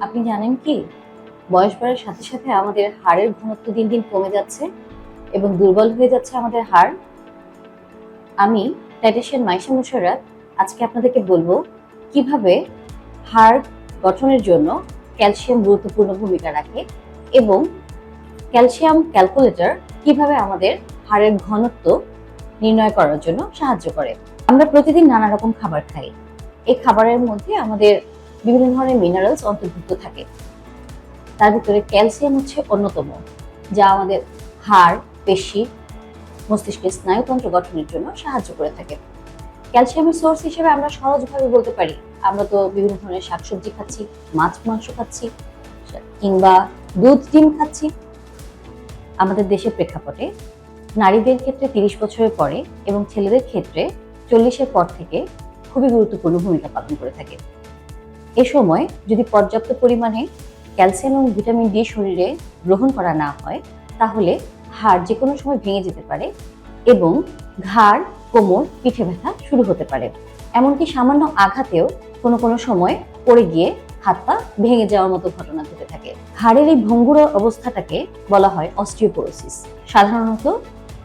আপনি জানেন কি? বয়স বাড়ার সাথে সাথে আমাদের হাড়ের ঘনত্ব দিন দিন কমে যাচ্ছে এবং দুর্বল হয়ে যাচ্ছে আমাদের হাড়। আমি ডাইটেশিয়ান মাইশা মুশারত আজকে আপনাদেরকে বলব কীভাবে হাড় গঠনের জন্য ক্যালসিয়াম গুরুত্বপূর্ণ ভূমিকা রাখে এবং ক্যালসিয়াম ক্যালকুলেটর কীভাবে আমাদের হাড়ের ঘনত্ব নির্ণয় করার জন্য সাহায্য করে। আমরা প্রতিদিন নানা রকম খাবার খাই। এই খাবারের মধ্যে আমাদের বিভিন্ন ধরনের মিনারেলস অন্তর্ভুক্ত থাকে। তার ভিতরে ক্যালসিয়াম হচ্ছে অন্যতম, যা আমাদের হাড়, পেশি, মস্তিষ্কের স্নায়ুতন্ত্র গঠনের জন্য সাহায্য করে থাকে। ক্যালসিয়ামের সোর্স হিসেবে আমরা সহজভাবে বলতে পারি, আমরা তো বিভিন্ন ধরনের শাকসবজি খাচ্ছি, মাছ, মাংস খাচ্ছি, কিংবা দুধ, ডিম খাচ্ছি। আমাদের দেশের প্রেক্ষাপটে নারীদের ক্ষেত্রে তিরিশ বছরের পরে এবং ছেলেদের ক্ষেত্রে চল্লিশের পর থেকে খুবই গুরুত্বপূর্ণ ভূমিকা পালন করে থাকে। এ সময় যদি পর্যাপ্ত পরিমাণে ক্যালসিয়াম এবং ভিটামিন ডি শরীরে গ্রহণ করা না হয়, তাহলে হাড় যে কোনো সময় ভেঙে যেতে পারে এবং ঘাড়, কোমর, পিঠে ব্যথা শুরু হতে পারে। এমনকি সামান্য আঘাতেও কোনো কোনো সময় পড়ে গিয়ে হাত পা ভেঙে যাওয়ার মতো ঘটনা ঘটে থাকে। হাড়ের এই ভঙ্গুর অবস্থাটাকে বলা হয় অস্টিওপোরোসিস। সাধারণত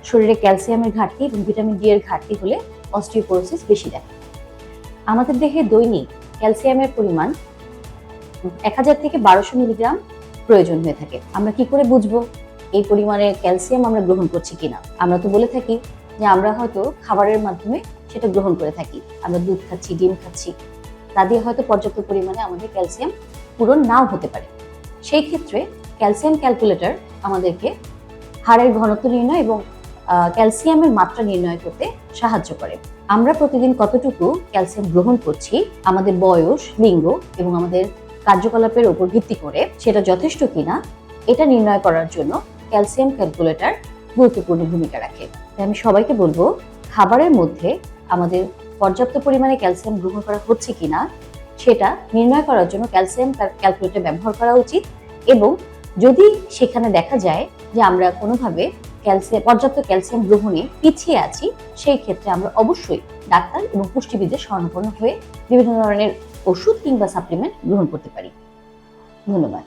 শরীরে ক্যালসিয়ামের ঘাটতি এবং ভিটামিন ডি এর ঘাটতি হলে অস্টিওপোরোসিস বেশি দেখা আমাদের দেহে দৈনিক ক্যালসিয়ামের পরিমাণ এক হাজার থেকে বারোশো মিলিগ্রাম প্রয়োজন হয়ে থাকে। আমরা কি করে বুঝব এই পরিমাণে ক্যালসিয়াম আমরা গ্রহণ করছি কিনা? আমরা তো বলে থাকি যে আমরা হয়তো খাবারের মাধ্যমে সেটা গ্রহণ করে থাকি। আমরা দুধ খাচ্ছি, ডিম খাচ্ছি। তা দিয়ে হয়তো পর্যাপ্ত পরিমাণে আমাদের ক্যালসিয়াম পূরণ নাও হতে পারে। সেই ক্ষেত্রে ক্যালসিয়াম ক্যালকুলেটর আমাদেরকে হাড়ের ঘনত্ব নির্ণয় এবং ক্যালসিয়ামের মাত্রা নির্ণয় করতে সাহায্য করে। আমরা প্রতিদিন কতটুকু ক্যালসিয়াম গ্রহণ করছি, আমাদের বয়স, লিঙ্গ এবং আমাদের কার্যকলাপের উপর ভিত্তি করে সেটা যথেষ্ট কিনা, এটা নির্ণয় করার জন্য ক্যালসিয়াম ক্যালকুলেটর গুরুত্বপূর্ণ ভূমিকা রাখে। তাই আমি সবাইকে বলব, খাবারের মধ্যে আমাদের পর্যাপ্ত পরিমাণে ক্যালসিয়াম গ্রহণ করা হচ্ছে কিনা, সেটা নির্ণয় করার জন্য ক্যালসিয়াম ক্যালকুলেটর ব্যবহার করা উচিত এবং যদি সেখানে দেখা যায় যে আমরা কোনোভাবে ক্যালসিয়াম, পর্যাপ্ত ক্যালসিয়াম গ্রহণে পিছিয়ে আছি, সেই ক্ষেত্রে আমরা অবশ্যই ডাক্তার এবং পুষ্টিবিদের শরণাপন্ন হয়ে বিভিন্ন ধরনের ওষুধ কিংবা সাপ্লিমেন্ট গ্রহণ করতে পারি। ধন্যবাদ।